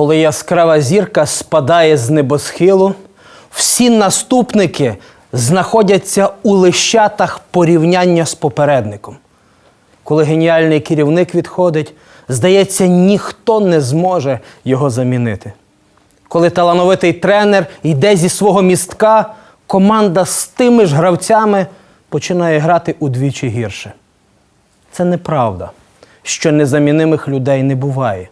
Коли яскрава зірка спадає з небосхилу, всі наступники знаходяться у лищатах порівняння з попередником. Коли геніальний керівник відходить, здається, ніхто не зможе його замінити. Коли талановитий тренер йде зі свого містка, команда з тими ж гравцями починає грати удвічі гірше. Це неправда, що незамінимих людей не буває.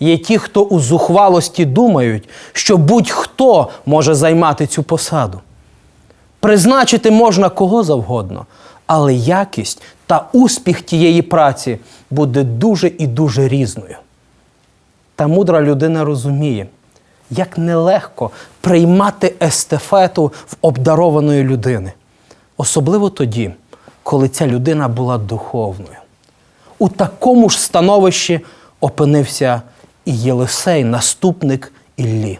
Є ті, хто у зухвалості думають, що будь-хто може займати цю посаду. Призначити можна кого завгодно, але якість та успіх тієї праці буде дуже і дуже різною. Та мудра людина розуміє, як нелегко приймати естафету в обдарованої людини, особливо тоді, коли ця людина була духовною. У такому ж становищі опинився і Єлисей, наступник Іллі.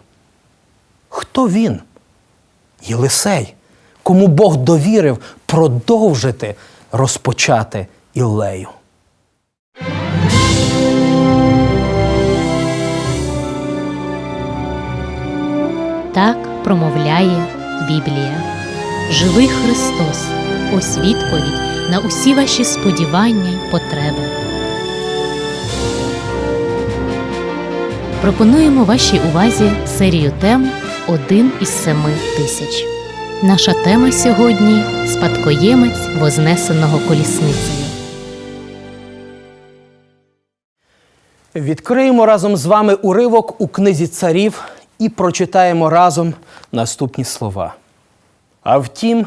Хто він? Єлисей, кому Бог довірив продовжити розпочати Іллею. Так промовляє Біблія. Живий Христос, ось відповідь на усі ваші сподівання й потреби. Пропонуємо вашій увазі серію тем Один із семи тисяч. Наша тема сьогодні спадкоємець вознесеного колісницею. Відкриємо разом з вами уривок у книзі царів і прочитаємо разом наступні слова. А втім,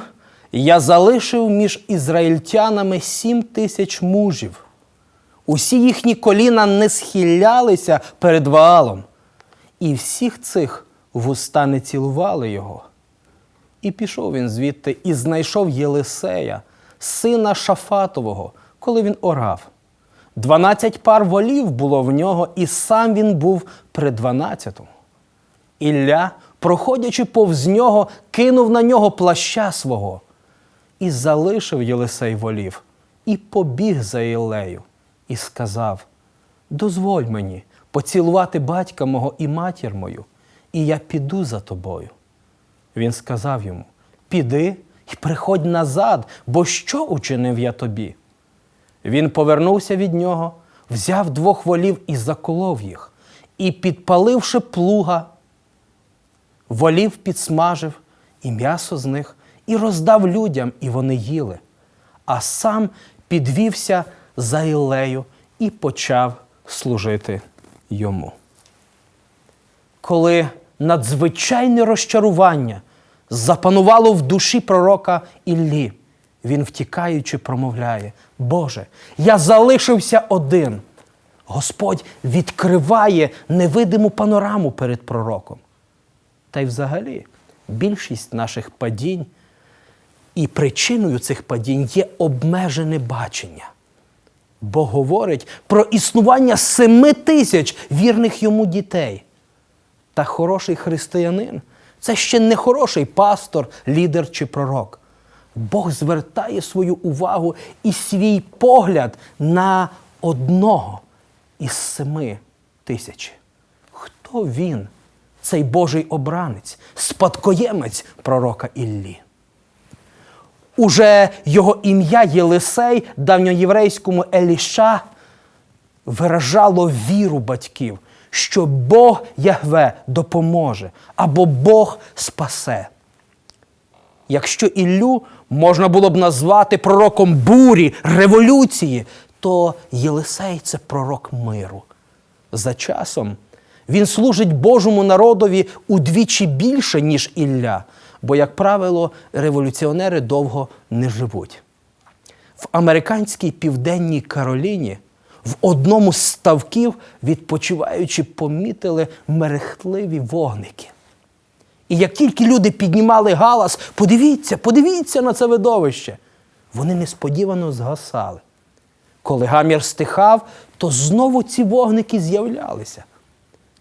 я залишив між ізраїльтянами сім тисяч мужів. Усі їхні коліна не схилялися перед Ваалом, і всіх цих вуста не цілували його. І пішов він звідти і знайшов Єлисея, сина Шафатового, коли він орав. Дванадцять пар волів було в нього, і сам він був при дванадцятому. Ілля, проходячи повз нього, кинув на нього плаща свого і залишив Єлисей волів, і побіг за Іллею, і сказав: Дозволь мені поцілувати батька мого і матір мою, і я піду за тобою. Він сказав йому: Піди і приходь назад, бо що учинив я тобі? Він повернувся від нього, взяв двох волів і заколов їх, і, підпаливши плуга, волів підсмажив і м'ясо з них, і роздав людям, і вони їли. А сам підвівся за Ілею і почав служити йому. Коли надзвичайне розчарування запанувало в душі пророка Іллі, він втікаючи, промовляє: Боже, я залишився один. Господь відкриває невидиму панораму перед пророком. Та й взагалі більшість наших падінь і причиною цих падінь є обмежене бачення. Бог говорить про існування семи тисяч вірних йому дітей. Та хороший християнин це ще не хороший пастор, лідер чи пророк. Бог звертає свою увагу і свій погляд на одного із семи тисяч. Хто він, цей Божий обранець, спадкоємець пророка Іллі? Уже його ім'я Єлисей, давньоєврейському Еліша, виражало віру батьків, що Бог Ягве допоможе або Бог спасе. Якщо Іллю можна було б назвати пророком бурі, революції, то Єлисей це пророк миру. За часом він служить Божому народові удвічі більше, ніж Ілля, бо, як правило, революціонери довго не живуть. В американській південній Кароліні в одному з ставків, відпочиваючи, помітили мерехтливі вогники. І як тільки люди піднімали галас, подивіться, подивіться на це видовище, вони несподівано згасали. Коли гамір стихав, то знову ці вогники з'являлися.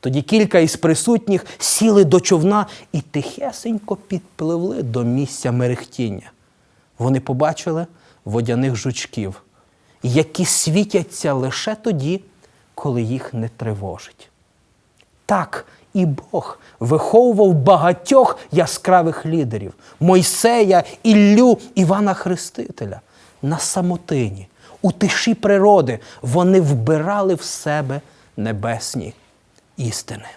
Тоді кілька із присутніх сіли до човна і тихесенько підпливли до місця мерехтіння. Вони побачили водяних жучків, які світяться лише тоді, коли їх не тривожить. Так і Бог виховував багатьох яскравих лідерів Мойсея, Іллю, Івана Хрестителя. На самотині, у тиші природи вони вбирали в себе небесні істини.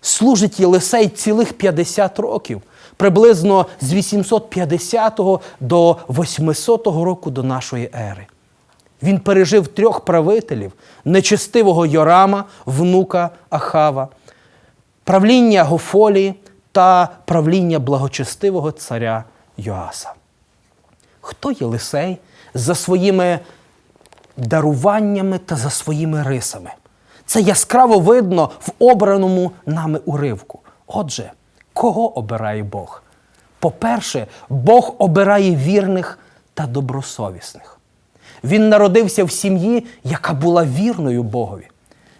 Служить Єлисей цілих 50 років, приблизно з 850 до 800 року до нашої ери. Він пережив трьох правителів: нечестивого Йорама, внука Ахава, правління Гофолії та правління благочестивого царя Йоаса. Хто Єлисей за своїми даруваннями та за своїми рисами? Це яскраво видно в обраному нами уривку. Отже, кого обирає Бог? По-перше, Бог обирає вірних та добросовісних. Він народився в сім'ї, яка була вірною Богові.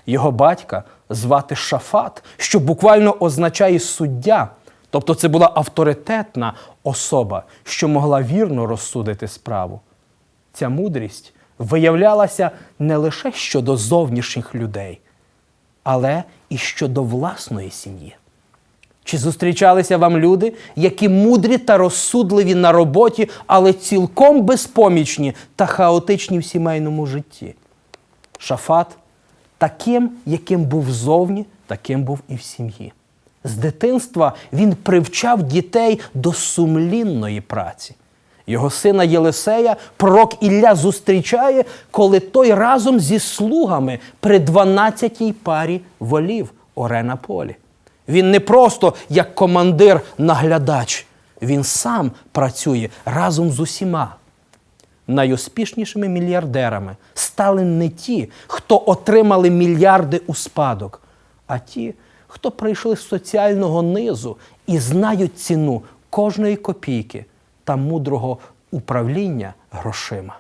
Його батька звати Шафат, що буквально означає суддя. Тобто це була авторитетна особа, що могла вірно розсудити справу. Ця мудрість виявлялася не лише щодо зовнішніх людей, але і щодо власної сім'ї. Чи зустрічалися вам люди, які мудрі та розсудливі на роботі, але цілком безпомічні та хаотичні в сімейному житті? Шафат таким, яким був зовні, таким був і в сім'ї. З дитинства він привчав дітей до сумлінної праці. Його сина Єлисея пророк Ілля зустрічає, коли той разом зі слугами при 12-й парі волів оре на полі. Він не просто як командир-наглядач, він сам працює разом з усіма. Найуспішнішими мільярдерами стали не ті, хто отримали мільярди у спадок, а ті, хто прийшли з соціального низу і знають ціну кожної копійки та мудрого управління грошима.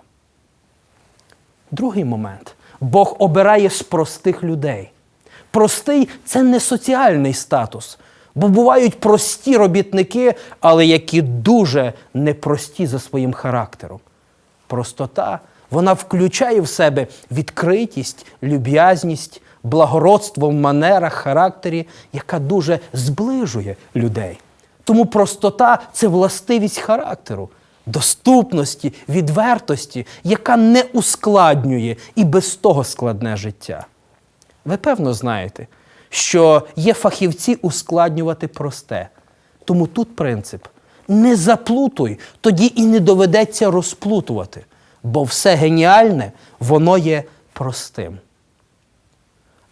Другий момент. Бог обирає з простих людей. Простий це не соціальний статус, бо бувають прості робітники, але які дуже непрості за своїм характером. Простота вона включає в себе відкритість, люб'язність, благородство в манерах, характері, яка дуже зближує людей. Тому простота це властивість характеру, доступності, відвертості, яка не ускладнює і без того складне життя. Ви певно знаєте, що є фахівці ускладнювати просте. Тому тут принцип не заплутуй, тоді і не доведеться розплутувати, бо все геніальне, воно є простим.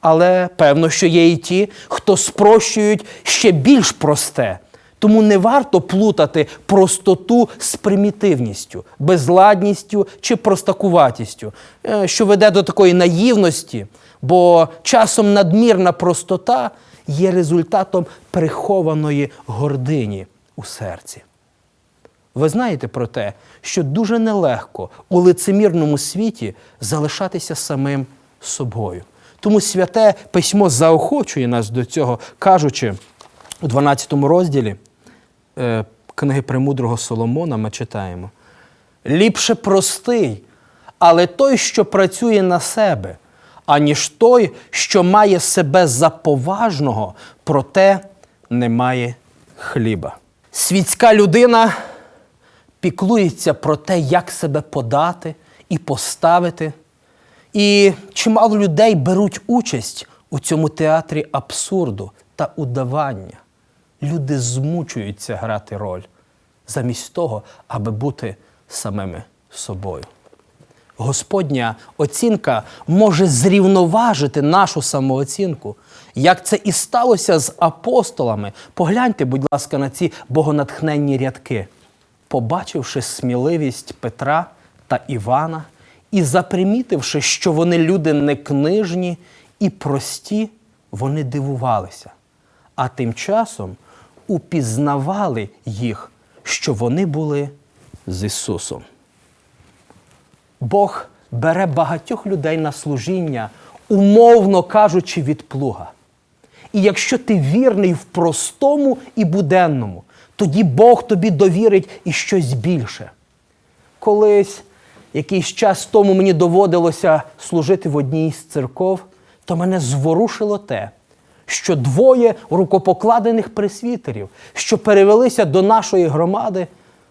Але певно, що є і ті, хто спрощують ще більш просте. Тому не варто плутати простоту з примітивністю, безладністю чи простакуватістю, е, що веде до такої наївності, бо часом надмірна простота є результатом прихованої гордині у серці. Ви знаєте про те, що дуже нелегко у лицемірному світі залишатися самим собою. Тому святе письмо заохочує нас до цього, кажучи у 12 розділі книги Премудрого Соломона, ми читаємо: ліпше простий, але той, що працює на себе, аніж той, що має себе за поважного, проте не має хліба. Світська людина піклується про те, як себе подати і поставити. І чимало людей беруть участь у цьому театрі абсурду та удавання. Люди змучуються грати роль замість того, аби бути самими собою. Господня оцінка може зрівноважити нашу самооцінку, як це і сталося з апостолами. Погляньте, будь ласка, на ці богонатхненні рядки. Побачивши сміливість Петра та Івана і запримітивши, що вони люди некнижні і прості, вони дивувалися. А тим часом упізнавали їх, що вони були з Ісусом. Бог бере багатьох людей на служіння, умовно кажучи, від плуга. І якщо ти вірний в простому і буденному, тоді Бог тобі довірить і щось більше. Колись, якийсь час тому мені доводилося служити в одній з церков, то мене зворушило те, що двоє рукопокладених пресвітерів, що перевелися до нашої громади,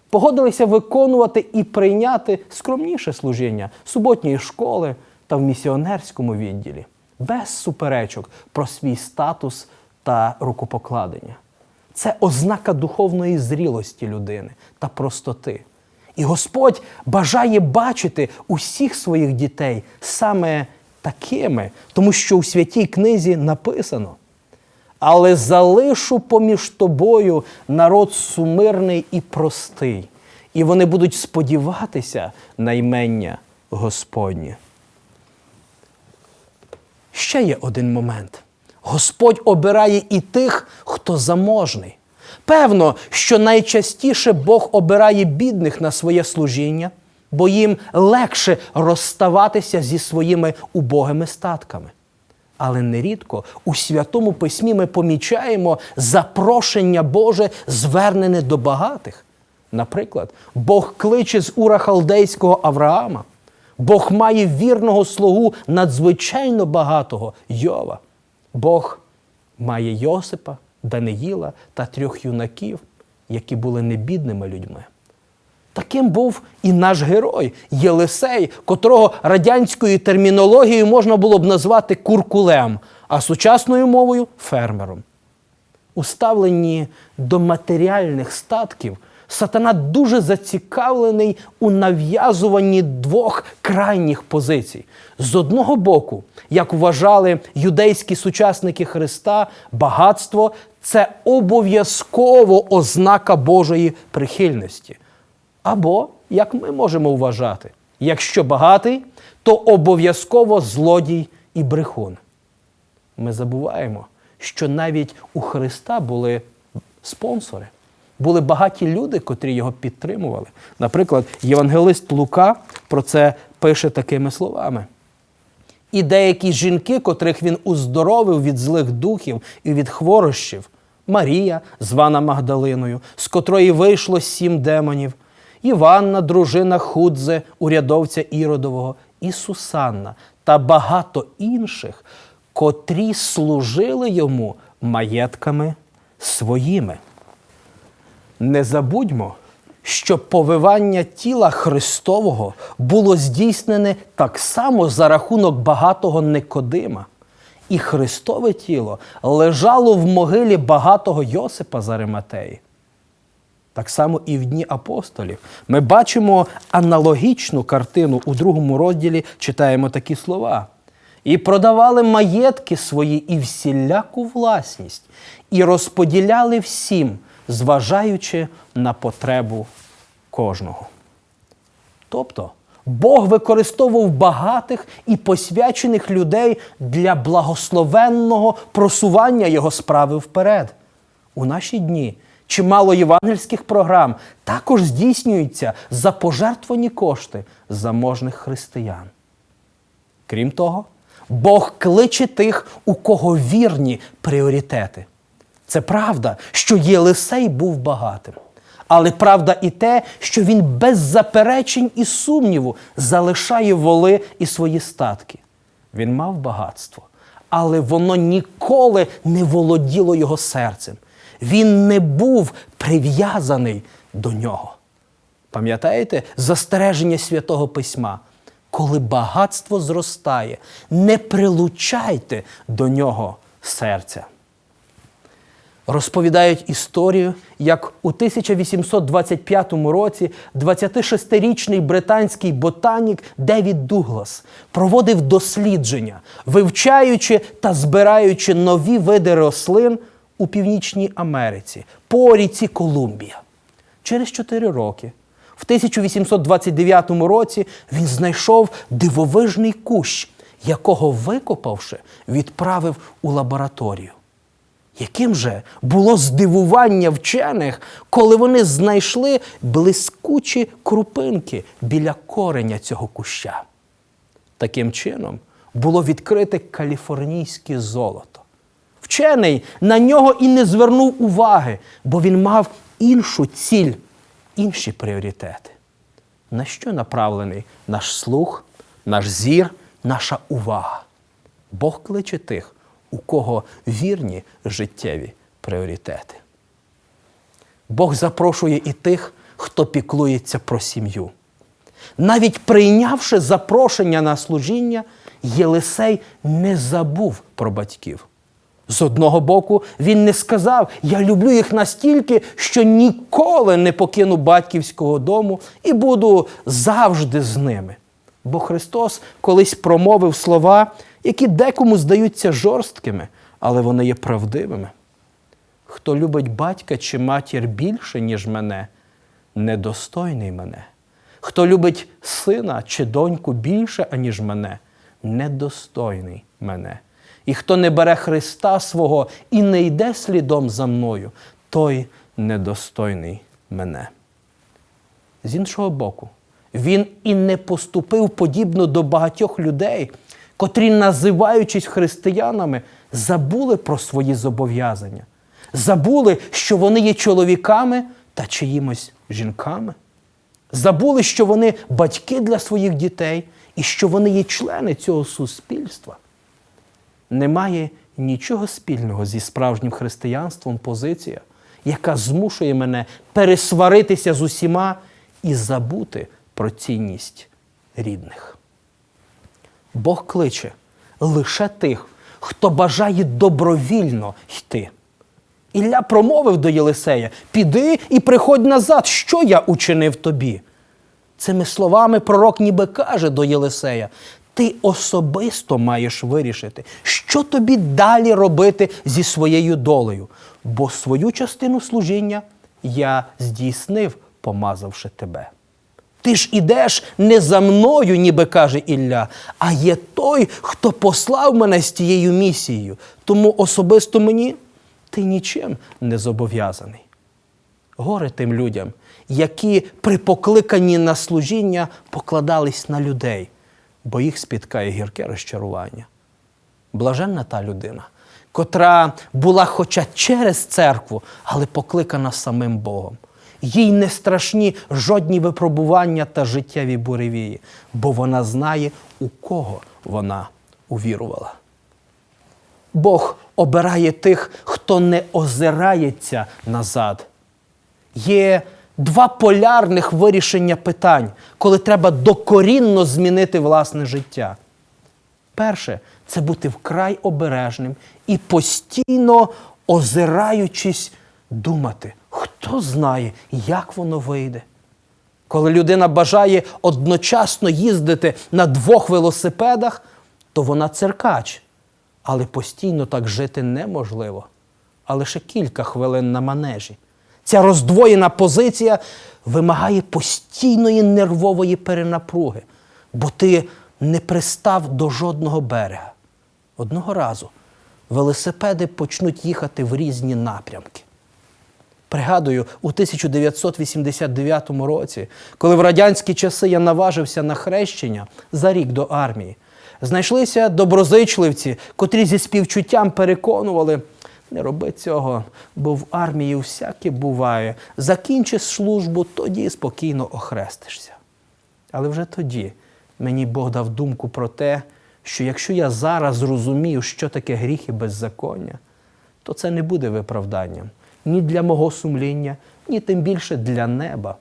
погодилися виконувати і прийняти скромніше служіння суботньої школи та в місіонерському відділі, без суперечок про свій статус та рукопокладення. Це ознака духовної зрілості людини та простоти. І Господь бажає бачити усіх своїх дітей саме такими, тому що у святій книзі написано: але залишу поміж тобою народ сумирний і простий, і вони будуть сподіватися на ймення Господнє. Ще є один момент. Господь обирає і тих, хто заможний. Певно, що найчастіше Бог обирає бідних на своє служіння, бо їм легше розставатися зі своїми убогими статками. Але нерідко у Святому Письмі ми помічаємо запрошення Боже, звернене до багатих. Наприклад, Бог кличе з ура халдейського Авраама. Бог має вірного слугу надзвичайно багатого Йова. Бог має Йосипа, Даниїла та трьох юнаків, які були небідними людьми. Таким був і наш герой Єлисей, котрого радянською термінологією можна було б назвати куркулем, а сучасною мовою фермером. У ставленні до матеріальних статків сатана дуже зацікавлений у нав'язуванні двох крайніх позицій. З одного боку, як вважали юдейські сучасники Христа, багатство це обов'язково ознака Божої прихильності. Або, як ми можемо вважати, якщо багатий, то обов'язково злодій і брехун. Ми забуваємо, що навіть у Христа були спонсори, були багаті люди, котрі його підтримували. Наприклад, євангелист Лука про це пише такими словами. І деякі жінки, котрих він уздоровив від злих духів і від хворощів, Марія, звана Магдалиною, з котрої вийшло сім демонів, Іванна, дружина Худзе, урядовця Іродового, і Сусанна та багато інших, котрі служили йому маєтками своїми. Не забудьмо, що повивання тіла Христового було здійснене так само за рахунок багатого Никодима. І Христове тіло лежало в могилі багатого Йосипа з Ариматеї. Так само і в дні апостолів. Ми бачимо аналогічну картину у другому розділі читаємо такі слова. І продавали маєтки свої і всіляку власність, і розподіляли всім, зважаючи на потребу кожного. Тобто Бог використовував багатих і посвячених людей для благословенного просування його справи вперед. У наші дні чимало євангельських програм також здійснюються за пожертвовані кошти заможних християн. Крім того, Бог кличе тих, у кого вірні пріоритети. Це правда, що Єлисей був багатим. Але правда і те, що він без заперечень і сумніву залишає воли і свої статки. Він мав багатство, але воно ніколи не володіло його серцем. Він не був прив'язаний до нього. Пам'ятаєте застереження святого письма? Коли багатство зростає, не прилучайте до нього серця. Розповідають історію, як у 1825 році 26-річний британський ботанік Девід Дуглас проводив дослідження, вивчаючи та збираючи нові види рослин у Північній Америці по ріці Колумбія. Через 4 роки, в 1829 році, він знайшов дивовижний кущ, якого викопавши, відправив у лабораторію. Яким же було здивування вчених, коли вони знайшли блискучі крупинки біля кореня цього куща? Таким чином було відкрите каліфорнійське золото. Вчений на нього і не звернув уваги, бо він мав іншу ціль, інші пріоритети. На що направлений наш слух, наш зір, наша увага? Бог кличе тих, у кого вірні життєві пріоритети. Бог запрошує і тих, хто піклується про сім'ю. Навіть прийнявши запрошення на служіння, Єлисей не забув про батьків. З одного боку, він не сказав: Я люблю їх настільки, що ніколи не покину батьківського дому і буду завжди з ними. Бо Христос колись промовив слова, які декому здаються жорсткими, але вони є правдивими. Хто любить батька чи матір більше, ніж мене, недостойний мене. Хто любить сина чи доньку більше, аніж мене, недостойний мене. І хто не бере Христа свого і не йде слідом за мною, той недостойний мене. З іншого боку, він і не поступив подібно до багатьох людей, котрі, називаючись християнами, забули про свої зобов'язання, забули, що вони є чоловіками та чиїмось жінками, забули, що вони батьки для своїх дітей і що вони є члени цього суспільства. Немає нічого спільного зі справжнім християнством позиція, яка змушує мене пересваритися з усіма і забути про цінність рідних. Бог кличе лише тих, хто бажає добровільно йти. Ілля промовив до Єлисея: Піди і приходь назад, що я учинив тобі. Цими словами пророк ніби каже до Єлисея: ти особисто маєш вирішити, що тобі далі робити зі своєю долею, бо свою частину служіння я здійснив, помазавши тебе. Ти ж ідеш не за мною, ніби каже Ілля, а є той, хто послав мене з тією місією. Тому особисто мені ти нічим не зобов'язаний. Горе тим людям, які при покликанні на служіння покладались на людей, бо їх спіткає гірке розчарування. Блаженна та людина, котра була хоча через церкву, але покликана самим Богом. Їй не страшні жодні випробування та життєві буревії, бо вона знає, у кого вона увірувала. Бог обирає тих, хто не озирається назад. Є два полярних вирішення питань, коли треба докорінно змінити власне життя. Перше це бути вкрай обережним і постійно озираючись, думати, хто знає, як воно вийде. Коли людина бажає одночасно їздити на двох велосипедах, то вона циркач. Але постійно так жити неможливо. А лише кілька хвилин на манежі. Ця роздвоєна позиція вимагає постійної нервової перенапруги, бо ти не пристав до жодного берега. Одного разу велосипеди почнуть їхати в різні напрямки. Пригадую, у 1989 році, коли в радянські часи я наважився на хрещення за рік до армії, знайшлися доброзичливці, котрі зі співчуттям переконували, не роби цього, бо в армії всяке буває. Закінчиш службу, тоді спокійно охрестишся. Але вже тоді мені Бог дав думку про те, що якщо я зараз зрозумію, що таке гріх і беззаконня, то це не буде виправданням ні для мого сумління, ні тим більше для неба.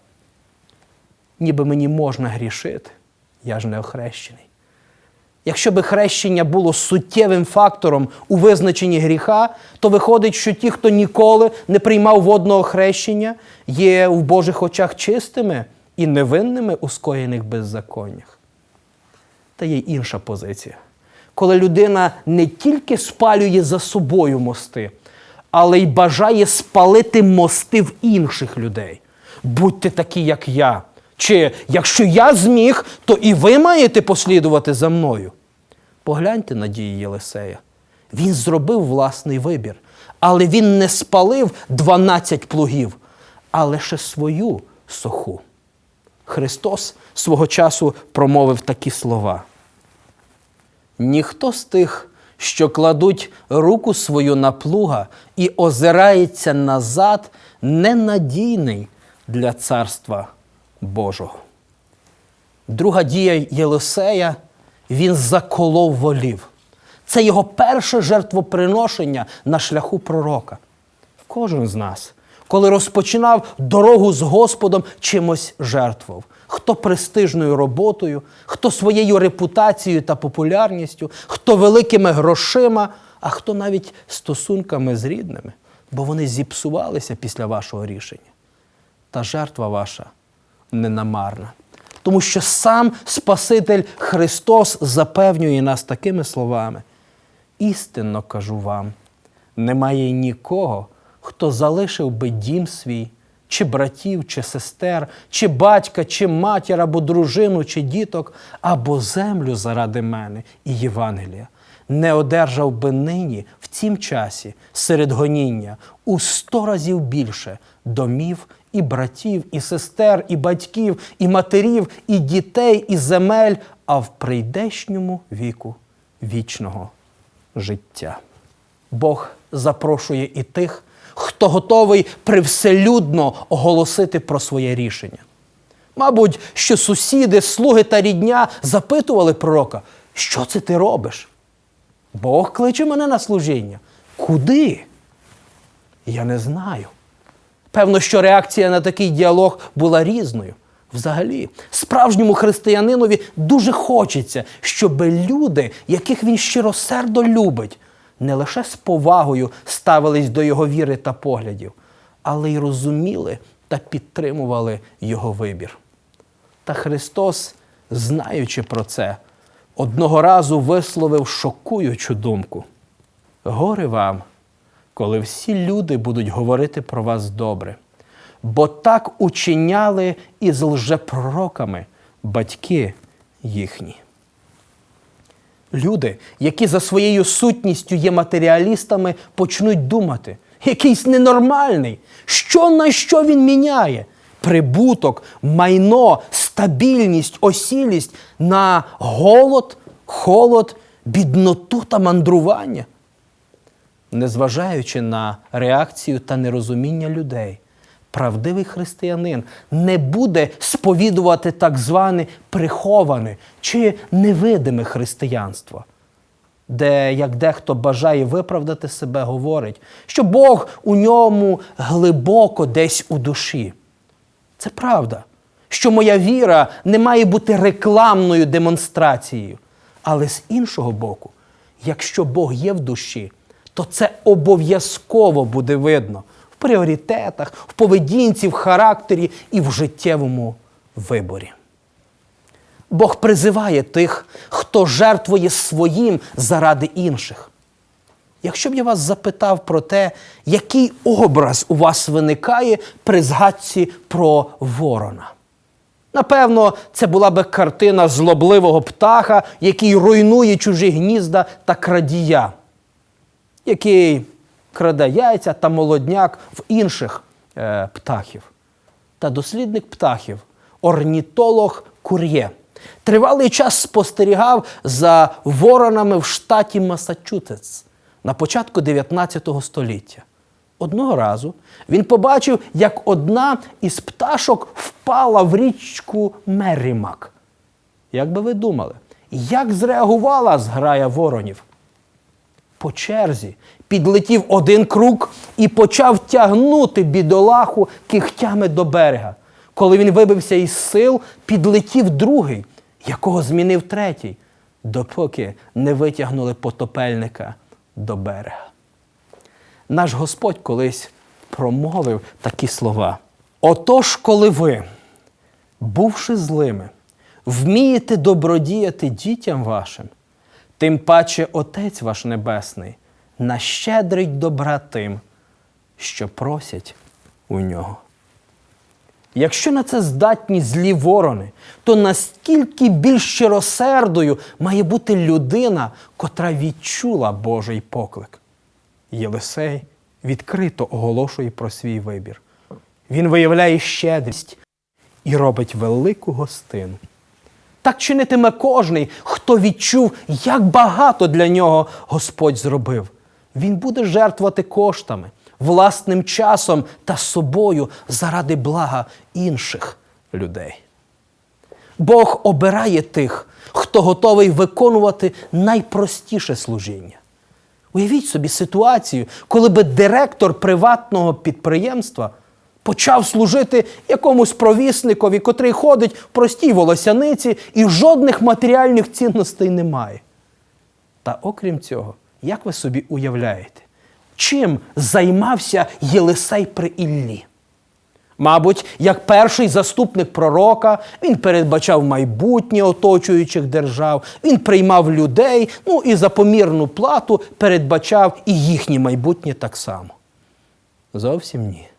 Ніби мені можна грішити, я ж не охрещений. Якщо би хрещення було суттєвим фактором у визначенні гріха, то виходить, що ті, хто ніколи не приймав водного хрещення, є в Божих очах чистими і невинними у скоєних беззаконнях. Та є інша позиція. Коли людина не тільки спалює за собою мости, але й бажає спалити мости в інших людей. Будьте такі, як я. Чи якщо я зміг, то і ви маєте послідувати за мною. Погляньте на дії Єлисея. Він зробив власний вибір, але він не спалив 12 плугів, а лише свою соху. Христос свого часу промовив такі слова. Ніхто з тих, що кладуть руку свою на плуга і озирається назад, ненадійний для царства Божого. Друга дія Єлисея він заколов волів. Це його перше жертвоприношення на шляху пророка. Кожен з нас, коли розпочинав дорогу з Господом, чимось жертвував. Хто престижною роботою, хто своєю репутацією та популярністю, хто великими грошима, а хто навіть стосунками з рідними, бо вони зіпсувалися після вашого рішення. Та жертва ваша ненамарна. Тому що сам Спаситель Христос запевнює нас такими словами. Істинно кажу вам, немає нікого, хто залишив би дім свій, чи братів, чи сестер, чи батька, чи матір, або дружину, чи діток, або землю заради мене і Євангелія, не одержав би нині в цім часі серед гоніння у сто разів більше домів і братів, і сестер, і батьків, і матерів, і дітей, і земель, а в прийдешньому віку вічного життя. Бог запрошує і тих, хто готовий привселюдно оголосити про своє рішення. Мабуть, що сусіди, слуги та рідня запитували пророка, що це ти робиш? Бог кличе мене на служіння. Куди? Я не знаю. Певно, що реакція на такий діалог була різною. Взагалі, справжньому християнинові дуже хочеться, щоб люди, яких він щиросердо любить, не лише з повагою ставились до його віри та поглядів, але й розуміли та підтримували його вибір. Та Христос, знаючи про це, одного разу висловив шокуючу думку: Горе вам, коли всі люди будуть говорити про вас добре, бо так учиняли із лжепророками батьки їхні. Люди, які за своєю сутністю є матеріалістами, почнуть думати, якийсь ненормальний, що на що він міняє? Прибуток, майно, стабільність, осілість на голод, холод, бідноту та мандрування. Незважаючи на реакцію та нерозуміння людей, правдивий християнин не буде сповідувати так зване приховане чи невидиме християнство, де, як дехто бажає виправдати себе, говорить, що Бог у ньому глибоко десь у душі. Це правда, що моя віра не має бути рекламною демонстрацією. Але з іншого боку, якщо Бог є в душі, то це обов'язково буде видно в пріоритетах, в поведінці, в характері і в життєвому виборі. Бог призиває тих, хто жертвує своїм заради інших. Якщо б я вас запитав про те, який образ у вас виникає при згадці про ворона. Напевно, це була би картина злобливого птаха, який руйнує чужі гнізда та крадія, який краде яйця та молодняк в інших е, птахів. Та дослідник птахів, орнітолог Кур'є, тривалий час спостерігав за воронами в штаті Масачусетс на початку 19 століття. Одного разу він побачив, як одна із пташок впала в річку Меррімак. Як би ви думали, як зреагувала зграя воронів? По черзі підлетів один круг і почав тягнути бідолаху кихтями до берега. Коли він вибився із сил, підлетів другий, якого змінив третій, допоки не витягнули потопельника до берега. Наш Господь колись промовив такі слова. Отож, коли ви, бувши злими, вмієте добродіяти дітям вашим, тим паче Отець ваш Небесний нащедрить добра тим, що просять у нього. Якщо на це здатні злі ворони, то наскільки більш щиросердою має бути людина, котра відчула Божий поклик? Єлисей відкрито оголошує про свій вибір. Він виявляє щедрість і робить велику гостину. Так чинитиме кожний, хто відчув, як багато для нього Господь зробив. Він буде жертвувати коштами, власним часом та собою заради блага інших людей. Бог обирає тих, хто готовий виконувати найпростіше служіння. Уявіть собі ситуацію, коли би директор приватного підприємства почав служити якомусь провісникові, котрий ходить в простій волосяниці і жодних матеріальних цінностей немає. Та окрім цього, як ви собі уявляєте, чим займався Єлисей при Іллі? Мабуть, як перший заступник пророка, він передбачав майбутнє оточуючих держав, він приймав людей, ну і за помірну плату передбачав і їхнє майбутнє так само. Зовсім ні.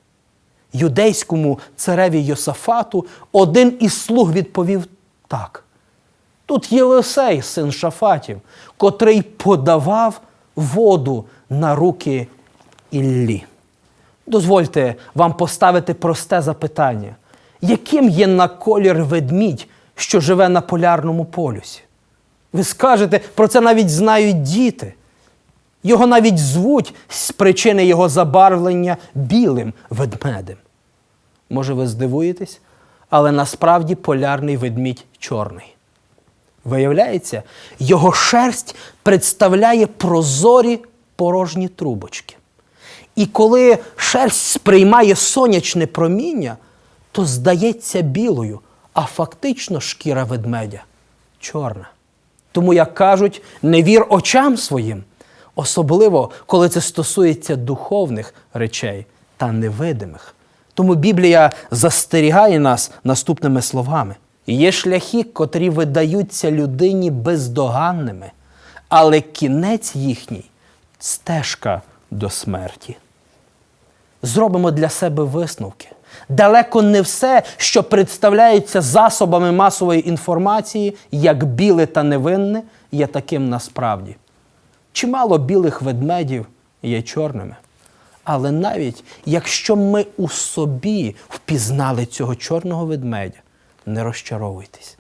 Юдейському цареві Йосафату один із слуг відповів так. Тут Єлисей, син Шафатів, котрий подавав воду на руки Іллі. Дозвольте вам поставити просте запитання. Яким є на колір ведмідь, що живе на полярному полюсі? Ви скажете, про це навіть знають діти. Його навіть звуть з причини його забарвлення білим ведмедем. Може, ви здивуєтесь, але насправді полярний ведмідь чорний. Виявляється, його шерсть представляє прозорі порожні трубочки. І коли шерсть сприймає сонячне проміння, то здається білою, а фактично шкіра ведмедя чорна. Тому, як кажуть, не вір очам своїм, особливо коли це стосується духовних речей та невидимих. Тому Біблія застерігає нас наступними словами: є шляхи, котрі видаються людині бездоганними, але кінець їхній стежка до смерті. Зробимо для себе висновки. Далеко не все, що представляється засобами масової інформації, як біле та невинне, є таким насправді. Чимало білих ведмедів є чорними. Але навіть якщо ми у собі впізнали цього чорного ведмедя, не розчаровуйтесь,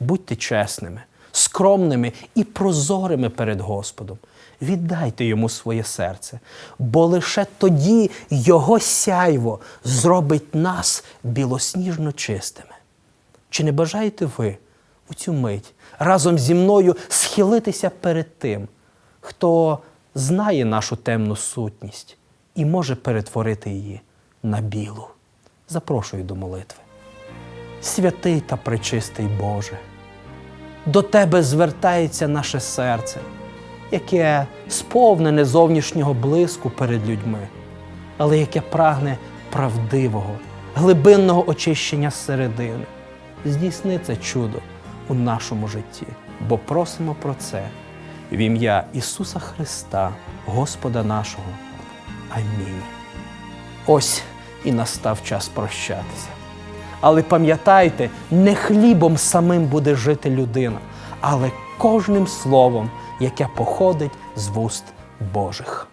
будьте чесними, скромними і прозорими перед Господом. Віддайте йому своє серце, бо лише тоді Його сяйво зробить нас білосніжно чистими. Чи не бажаєте ви у цю мить разом зі мною схилитися перед тим, хто знає нашу темну сутність і може перетворити її на білу? Запрошую до молитви. Святий та пречистий Боже, до Тебе звертається наше серце, яке сповнене зовнішнього блиску перед людьми, але яке прагне правдивого, глибинного очищення зсередини. Здійсни це чудо у нашому житті, бо просимо про це в ім'я Ісуса Христа, Господа нашого. Амінь. Ось і настав час прощатися. Але пам'ятайте, не хлібом самим буде жити людина, але кожним словом, яке походить з вуст Божих.